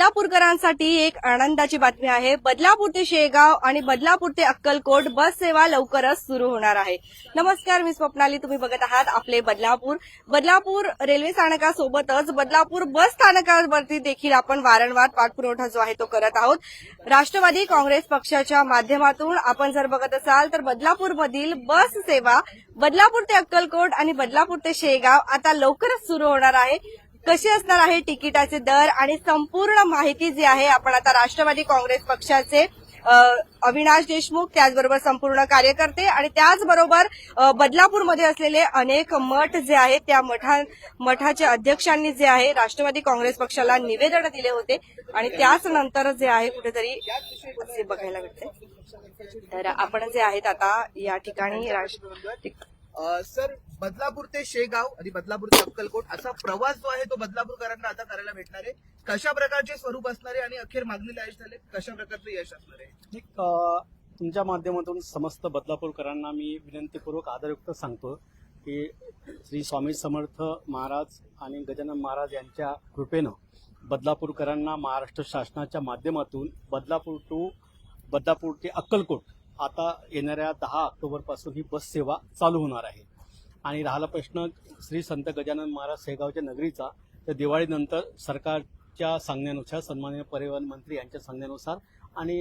बदलापूरकरांसाठी एक आनंदाची बातमी आहे. बदलापूर ते शेगाव आणि बदलापूर ते अक्कलकोट बस सेवा लवकरच सुरू होणार आहे. नमस्कार मी स्वप्नाली. तुम्ही बघत आहात आपले बदलापूर. बदलापूर रेल्वे स्थानकासोबतच बदलापूर बस स्थानकावरती देखील आपण वारंवार पाठपुरवठा जो आहे तो करत आहोत. राष्ट्रवादी काँग्रेस पक्षाच्या माध्यमातून आपण जर बघत असाल तर बदलापूरमधील बस सेवा बदलापूर ते अक्कलकोट आणि बदलापूर ते शेगाव आता लवकरच सुरू होणार आहे. कसे असणार आहे तिकिटाचे दर आणि संपूर्ण माहिती जी आहे आपण आता राष्ट्रवादी काँग्रेस पक्षाचे अविनाश देशमुख त्याचबरोबर संपूर्ण कार्यकर्ते आणि त्याचबरोबर बदलापूरमध्ये असलेले अनेक मठ जे आहेत त्या मठा मठाच्या अध्यक्षांनी जे आहे राष्ट्रवादी काँग्रेस पक्षाला निवेदन दिले होते. आणि त्याच नंतर जे आहे कुठेतरी बघायला भेटते. तर आपण जे आहेत आता या ठिकाणी राष्ट्र सर बदलापूर ते शेगाव आणि बदलापूर ते अक्कलकोट असा प्रवास जो आहे तो बदलापूरकरांना आता करायला भेटणार आहे. कशा प्रकारचे स्वरूप असणार आहे आणि अखेर मागणीला यश झाले? कशा प्रकारचं यश असणार आहे? तुमच्या माध्यमातून समस्त बदलापूरकरांना मी विनंतीपूर्वक आदरयुक्त सांगतो की श्री स्वामी समर्थ महाराज आणि गजानन महाराज यांच्या कृपेनं बदलापूरकरांना महाराष्ट्र शासनाच्या माध्यमातून बदलापूर टू बदलापूर ते अक्कलकोट आता येणाऱ्या दहा ऑक्टोबरपासून ही बस सेवा चालू होणार आहे. आणि राहिला प्रश्न श्री संत गजानन महाराज शेगावच्या नगरीचा तर दिवाळीनंतर सरकारच्या सांगण्यानुसार सन्माननीय परिवहन मंत्री यांच्या सांगण्यानुसार आणि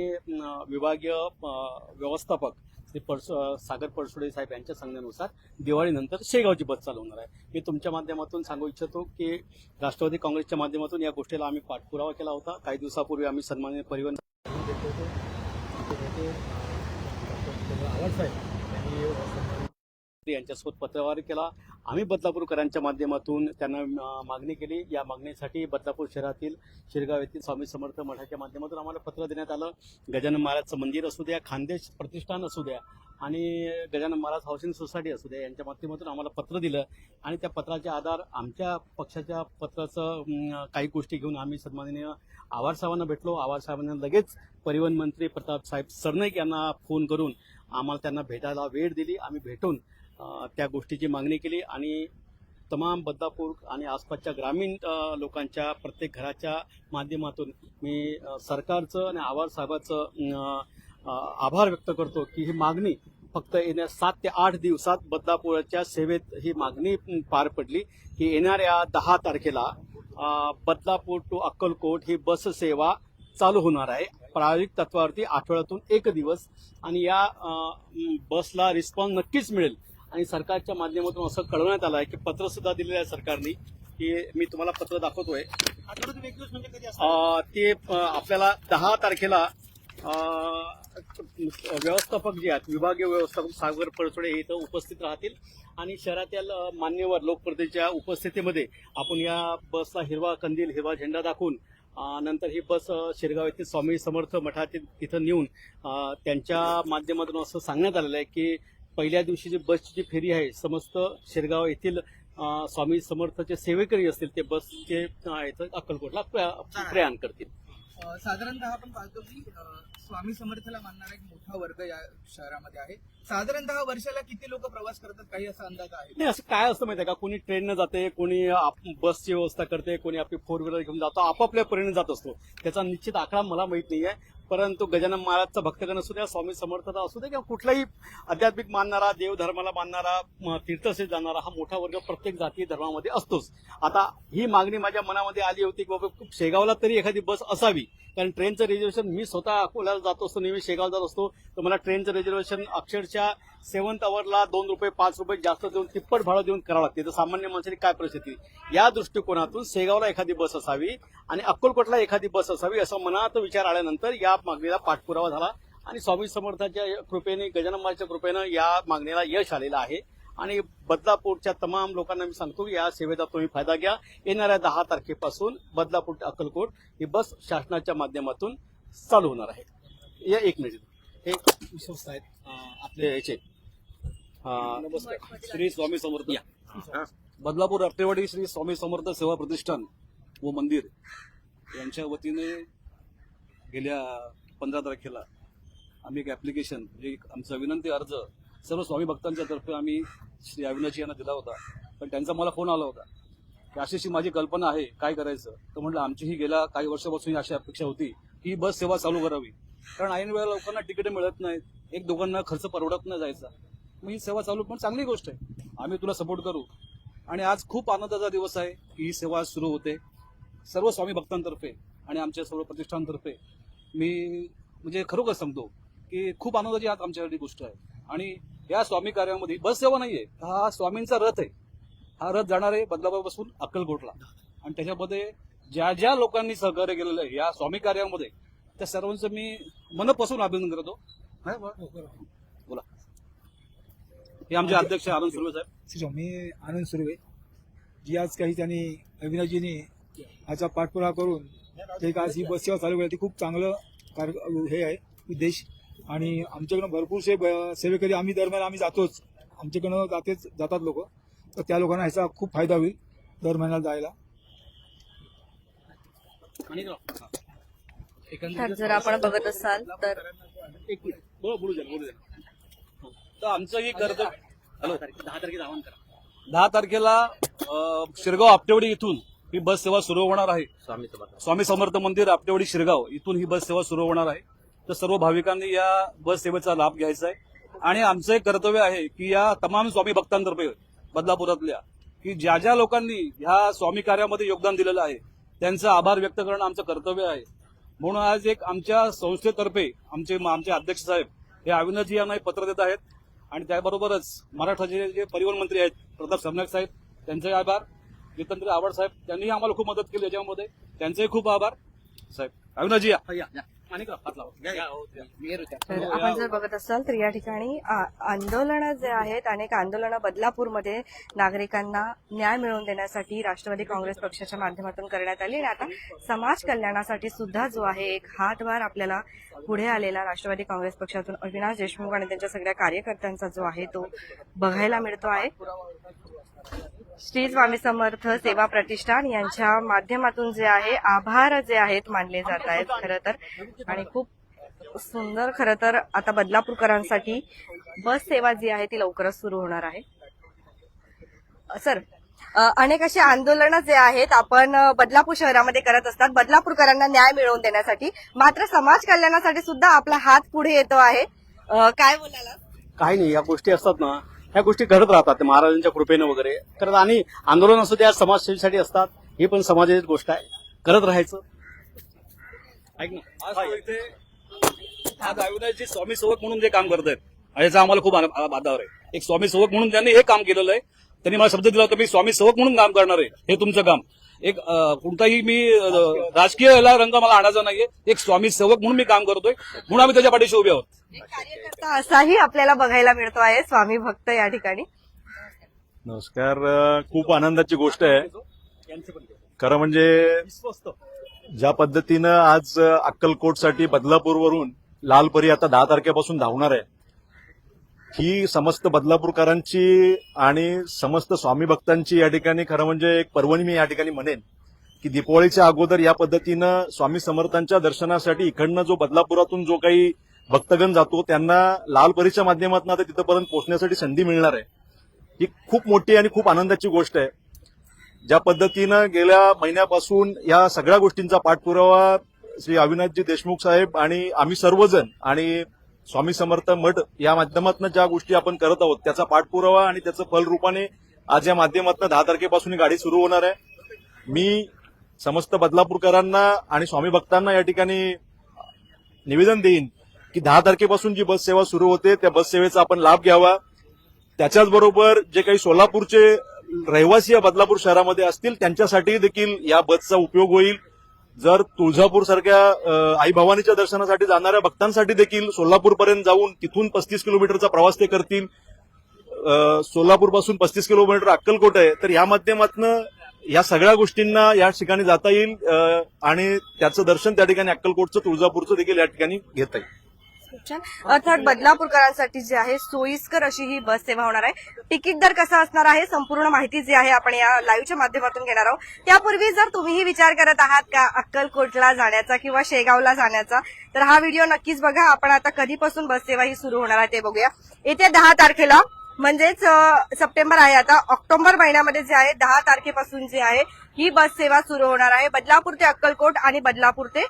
विभागीय व्यवस्थापक श्री परस सागर परसुडे साहेब यांच्या सांगण्यानुसार दिवाळीनंतर शेगावची बस चालू होणार आहे. मी तुमच्या माध्यमातून सांगू इच्छितो की राष्ट्रवादी काँग्रेसच्या माध्यमातून या गोष्टीला आम्ही पाठपुरावा केला होता. काही दिवसापूर्वी आम्ही सन्माननीय परिवहन यांच्यासोबत पत्रव्यवहार केला. आम्ही बदलापूरकरांच्या माध्यमातून त्यांना मागणी केली. या मागणीसाठी बदलापूर शहरातील शिरगाव येथील स्वामी समर्थ मठाच्या माध्यमातून आम्हाला पत्र देण्यात आलं. गजानन महाराजचं मंदिर असू द्या खानदेश प्रतिष्ठान असू द्या आणि गजानन महाराज हाऊसिंग सोसायटी असू द्या यांच्या माध्यमातून आम्हाला पत्र दिलं. आणि त्या पत्राच्या आधार आमच्या पक्षाच्या पत्राचं काही गोष्टी घेऊन आम्ही सन्माननीय आवार साहेबांना भेटलो. आवार साहेबांना लगेच परिवहन मंत्री प्रताप साहेब सरनाईक यांना फोन करून आम्हाला त्यांना भेटायला वेळ दिली. आम्ही भेटून त्या गोष्टीची मागणी केली आणि तमाम बदलापूर आणि आसपासच्या ग्रामीण लोकांच्या प्रत्येक घराच्या माध्यमातून मी सरकारचं आणि आवार साहेबाचं आभार व्यक्त करतो की ही मागणी फक्त येण्या सात ते आठ दिवसात बदलापूरच्या सेवेत ही मागणी पार पडली की येणाऱ्या दहा तारखेला बदलापूर टू अक्कलकोट ही बस सेवा चालू होणार आहे. प्रायोगिक तत्वावरती आठवड्यातून एक दिवस आणि या बसला रिस्पॉन्स नक्कीच मिळेल. आणि सरकारच्या माध्यमातून असं कळवण्यात आलं आहे की पत्र सुद्धा दिलेलं आहे सरकारने की मी तुम्हाला पत्र दाखवतोय. आठवड्यातून एक दिवस म्हणजे ते आपल्याला दहा तारखेला व्यवस्थापक जे आहेत विभागीय व्यवस्थापक सागर परचोडे हे इथं उपस्थित राहतील. आणि शहरातील मान्यवर लोकप्रतिनिधीच्या उपस्थितीमध्ये आपण या बसला हिरवा कंदील हिरवा झेंडा दाखवून नंतर ही बस शिरगाव येथील स्वामी समर्थ मठातील तिथं नेऊन त्यांच्या माध्यमातून असं सांगण्यात आलेलं आहे की पहिल्या दिवशी जी बसची जी फेरी आहे समस्त शिरगाव येथील स्वामी समर्थचे सेवेकरी असतील ते बसचे इथं अक्कलकोटला प्र- प्रयाण करतील. साधारणतः आपण पाहतो की स्वामी समर्थला मानणारा एक मोठा वर्ग या शहरामध्ये आहे. साधारणतः वर्षाला किती लोक प्रवास करतात? काही असा अंदाज आहे? नाही असं काय असतं माहिती आहे का? कोणी ट्रेननं जाते कोणी आप- बसची व्यवस्था करते कोणी आपली फोर व्हीलर घेऊन जातो आपापल्या परीने जात असतो. त्याचा निश्चित आकडा मला माहीत नाही आहे परंतु गजानन महाराजचा भक्तगण असू द्या स्वामी समर्थता असू द्या किंवा कुठलाही आध्यात्मिक मानणारा देवधर्माला मानणारा तीर्थसे जाणारा हा मोठा वर्ग प्रत्येक जाती धर्मामध्ये असतोच. आता ही मागणी माझ्या मनामध्ये आली होती की बाबा शेगावला तरी एखादी बस असावी. कारण ट्रेनचं रिझर्वेशन मी स्वतः अकोल्याला जात असतो नेहमी शेगाव जात असतो. तर मला ट्रेनचं रिझर्वेशन अक्षरशः सेवन्थ अवरला दोन रुपये पाच रुपये जास्त देऊन तिप्पट भाडं देऊन करावं लागते. तर सामान्य माणसाची काय परिस्थिती? या दृष्टिकोनातून सेगावला एखादी बस असावी आणि अक्कलकोटला एखादी बस असावी असा मनात विचार आल्यानंतर या मागणीला पाठपुरावा झाला आणि स्वामी समर्थाच्या कृपेने गजानन महाराजच्या कृपेनं या मागणीला यश आलेलं आहे. आणि बदलापूरच्या तमाम लोकांना मी सांगतो की या सेवेचा तुम्ही फायदा घ्या. येणाऱ्या दहा तारखेपासून बदलापूर ते अक्कलकोट ही बस शासनाच्या माध्यमातून चालू होणार आहे. या एक मिनिट. हे विश्वस्त आहेत आपले याचे. नमस्कार. श्री स्वामी समर्थ. बदलापूर आपटेवाडी श्री स्वामी समर्थ सेवा प्रतिष्ठान व मंदिर यांच्या वतीने गेल्या पंधरा तारखेला आम्ही एक ऍप्लिकेशन म्हणजे एक आमचा विनंती अर्ज सर्व स्वामी भक्तांच्या तर्फे आम्ही श्री अविनाशी यांना दिला होता. पण त्यांचा मला फोन आला होता. की अशी अशी माझी कल्पना आहे काय करायचं? तर म्हटलं आमची ही गेल्या काही वर्षापासून अशी अपेक्षा होती की बस सेवा चालू करावी. कारण ऐन वेळेला लोकांना तिकीट मिळत नाहीत. एक दोघांना खर्च परवडत नाही जायचा. मग ही सेवा चालू पण चांगली गोष्ट आहे. आम्ही तुला सपोर्ट करू. आणि आज खूप आनंदाचा दिवस आहे की ही सेवा सुरू होते. सर्व स्वामी भक्तांतर्फे आणि आमच्या सर्व प्रतिष्ठानतर्फे मी म्हणजे खरोखर सांगतो की खूप आनंदाची आज आमच्यासाठी गोष्ट आहे. आणि या स्वामी कार्यामध्ये बस सेवा नाही आहे हा स्वामींचा रथ आहे. हा रथ जाणार आहे बदलापूरपासून अक्कलकोटला. आणि त्याच्यामध्ये ज्या ज्या लोकांनी सहकार्य केलेलं आहे या स्वामी कार्यामध्ये त्या सर्वांचं मी मनपासून अभिनंदन करतो. हे आमचे अध्यक्ष आनंद सुर्वे साहेब. मी आनंद सुर्वे. जी आज काही त्यांनी अविनाशजीने याचा पाठपुरावा करून ते आज ही बस सेवा चालू केली. ती खूप चांगलं कार्य हे आहे उद्देश. आणि आमच्याकडनं भरपूरसे सेवेकरी आम्ही दरम्यान आम्ही जातोच. आमच्याकडनं जातेच जातात लोक. तर त्या लोकांना ह्याचा खूप फायदा होईल दर महिन्याला जायला. आणि. तर एकंदरीत जर आपण बघत असाल तर एक मिनिट बोला बोलू द्या बोलू द्या तर आमचं ही कर्तव्य हॅलो? दहा तारखेला आवाहन करा. दहा तारखेला शिरगाव आपटेवाडी इथून ही बस सेवा सुरू होणार आहे. स्वामी समर्थ. स्वामी समर्थ मंदिर आपटेवाडी शिरगाव इथून ही बस सेवा सुरू होणार आहे. तर सर्व भाविकांनी या बस सेवेचा लाभ घ्यायचा आहे. आणि आमचं एक कर्तव्य आहे की या तमाम स्वामी भक्तांतर्फे बदलापुरातल्या की ज्या ज्या लोकांनी ह्या स्वामी कार्यामध्ये योगदान दिलेलं आहे त्यांचं आभार व्यक्त करणं आमचं कर्तव्य आहे. म्हणून आज एक आमच्या संस्थेतर्फे आमचे आमचे अध्यक्ष साहेब हे अविनाशजी यांना पत्र देत आहेत. आणि त्याबरोबरच मराठाचे जे परिवहन मंत्री आहेत प्रताप सरनाईक साहेब त्यांचे आभार. जितेंद्र आव्हाड साहेब त्यांनीही आम्हाला खूप मदत केली याच्यामध्ये. त्यांचेही खूप आभार. साहेब अविनाजी या. हात लावा. हो. तर आपण जर बघत असाल तर या ठिकाणी आंदोलन जे आहेत अनेक आंदोलनं बदलापूरमध्ये नागरिकांना न्याय मिळवून देण्यासाठी राष्ट्रवादी काँग्रेस पक्षाच्या माध्यमातून करण्यात आली. आणि आता समाज कल्याणासाठी सुद्धा जो आहे एक हातभार आपल्याला पुढे आलेला राष्ट्रवादी काँग्रेस पक्षातून अविनाश देशमुख आणि त्यांच्या सगळ्या कार्यकर्त्यांचा जो आहे तो बघायला मिळतो आहे. श्री स्वामी समर्थ सेवा प्रतिष्ठान यांच्या माध्यमातून जे आहे आभार जे आहेत मानले जात आहेत. खरं तर आणि खूप सुंदर खरं तर आता बदलापूरकरांसाठी बस सेवा जी आहे ती लवकरच सुरू होणार आहे. सर अनेक अशी आंदोलनं जे आहेत आपण बदलापूर शहरामध्ये करत असतात. बदलापूरकरांना न्याय मिळवून देण्यासाठी मात्र समाज कल्याणासाठी सुद्धा आपला हात पुढे येतो आहे. काय बोलायला काही नाही या गोष्टी असतात ना ह्या गोष्टी घडत राहतात महाराजांच्या कृपेनं वगैरे. करत आणि आंदोलन असू द्या समाजसेवेसाठी असतात ही पण समाजाची गोष्ट आहे. करत राहायचं. ऐक ना. आज तो इथे आज अविनाशजी स्वामी सेवक म्हणून जे काम करत आहेत याचा आम्हाला खूप आन- आधार आहे. एक स्वामी सेवक म्हणून त्यांनी हे काम केलेलं आहे. त्यांनी मला शब्द दिला होता मी स्वामी सेवक म्हणून काम करणार आहे. हे तुमचं काम. एक कोणताही मी राजकीय रंग मला आणायचा नाहीये. एक स्वामी सेवक म्हणून मी काम करतोय. म्हणून आम्ही त्याच्या पाठीशी उभे आहोत. असाही आपल्याला बघायला मिळतो आहे स्वामी भक्त या ठिकाणी. नमस्कार खूप आनंदाची गोष्ट आहे. खरं म्हणजे विश्वस्त. ज्या पद्धतीनं आज अक्कलकोटसाठी बदलापूरवरून लालपरी आता दहा तारखेपासून धावणार आहे. ही समस्त बदलापूरकरांची आणि समस्त स्वामी भक्तांची या ठिकाणी खरं म्हणजे एक पर्वणी मी या ठिकाणी म्हणेन की दीपावळीच्या अगोदर या पद्धतीनं स्वामी समर्थांच्या दर्शनासाठी इकडनं जो बदलापुरातून जो काही भक्तगण जातो त्यांना लालपरीच्या माध्यमातून आता तिथंपर्यंत पोहोचण्यासाठी संधी मिळणार आहे. ही खूप मोठी आणि खूप आनंदाची गोष्ट आहे. ज्या पद्धतीनं गेल्या महिन्यापासून या सगळ्या गोष्टींचा पाठपुरावा श्री अविनाथजी देशमुख साहेब आणि आम्ही सर्वजण आणि स्वामी समर्थ मठ या माध्यमातून ज्या गोष्टी आपण करत आहोत त्याचा पाठपुरावा आणि त्याचं फलरूपाने आज या माध्यमातून दहा तारखेपासून ही गाडी सुरू होणार आहे. मी समस्त बदलापूरकरांना आणि स्वामी भक्तांना या ठिकाणी निवेदन देईन की दहा तारखेपासून जी बस सेवा सुरू होते त्या बससेवेचा आपण लाभ घ्यावा. त्याच्याचबरोबर जे काही सोलापूरचे रहिवासी या बदलापूर शहरामध्ये असतील त्यांच्यासाठी देखील या बसचा उपयोग होईल. जर तुळजापूर सारख्या आई भवानीच्या दर्शनासाठी जाणाऱ्या भक्तांसाठी देखील सोलापूरपर्यंत जाऊन तिथून पस्तीस किलोमीटरचा प्रवास ते करतील. सोलापूरपासून पस्तीस किलोमीटर अक्कलकोट आहे तर या माध्यमातून या सगळ्या गोष्टींना या ठिकाणी जाता येईल आणि त्याचं दर्शन त्या ठिकाणी अक्कलकोटचं तुळजापूरचं देखील या ठिकाणी घेता येईल. खूप छान अर्थात बदलापूरकरांसाठी जी आहे सोयीस्कर अशी ही बस सेवा होणार आहे. तिकीट दर कसा असणार आहे संपूर्ण माहिती जी आहे आपण या लाईव्हच्या माध्यमातून घेणार आहोत. त्यापूर्वी जर तुम्हीही विचार करत आहात का अक्कलकोटला जाण्याचा किंवा शेगावला जाण्याचा तर हा व्हिडिओ नक्कीच बघा. आपण आता कधीपासून बस सेवा ही सुरू होणार आहे ते बघूया. येत्या दहा तारखेला म्हणजेच सप्टेंबर आहे आता. ऑक्टोबर महिन्यामध्ये जे आहे दहा तारखेपासून जे आहे ही बस सेवा सुरू होणार आहे. बदलापूर ते अक्कलकोट आणि बदलापूर ते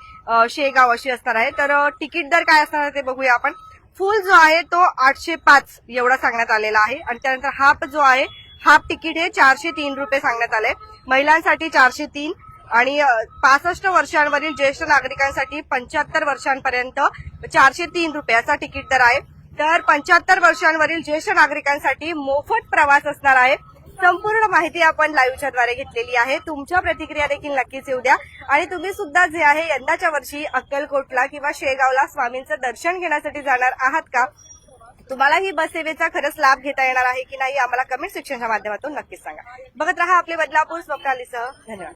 शेगाव अशी असणार आहे. तर तिकीट दर काय असणार आहे ते बघूया आपण. फुल जो आहे तो आठशे पाच एवढा सांगण्यात आलेला आहे. आणि त्यानंतर हाफ जो आहे हाफ तिकीट हे चारशे तीन रुपये सांगण्यात आले. महिलांसाठी चारशे तीन आणि पासष्ट वर्षांवरील ज्येष्ठ नागरिकांसाठी पंच्याहत्तर वर्षांपर्यंत चारशे तीन रुपयाचा तिकीट दर आहे. तर पंच्याहत्तर वर्षांवरील ज्येष्ठ नागरिकांसाठी मोफत प्रवास असणार आहे. संपूर्ण माहिती आपण लाईव्हच्या द्वारे घेतलेली आहे. तुमच्या प्रतिक्रिया देखील नक्कीच येऊ द्या. आणि तुम्ही सुद्धा जे आहे यंदाच्या वर्षी अक्कलकोटला किंवा शेगावला स्वामींचं दर्शन घेण्यासाठी जाणार आहात का? तुम्हाला ही बस सेवेचा खरंच लाभ घेता येणार आहे की नाही आम्हाला कमेंट सेक्शनच्या माध्यमातून नक्कीच सांगा. बघत रहा आपले बदलापूर स्वप्नालीसह. धन्यवाद.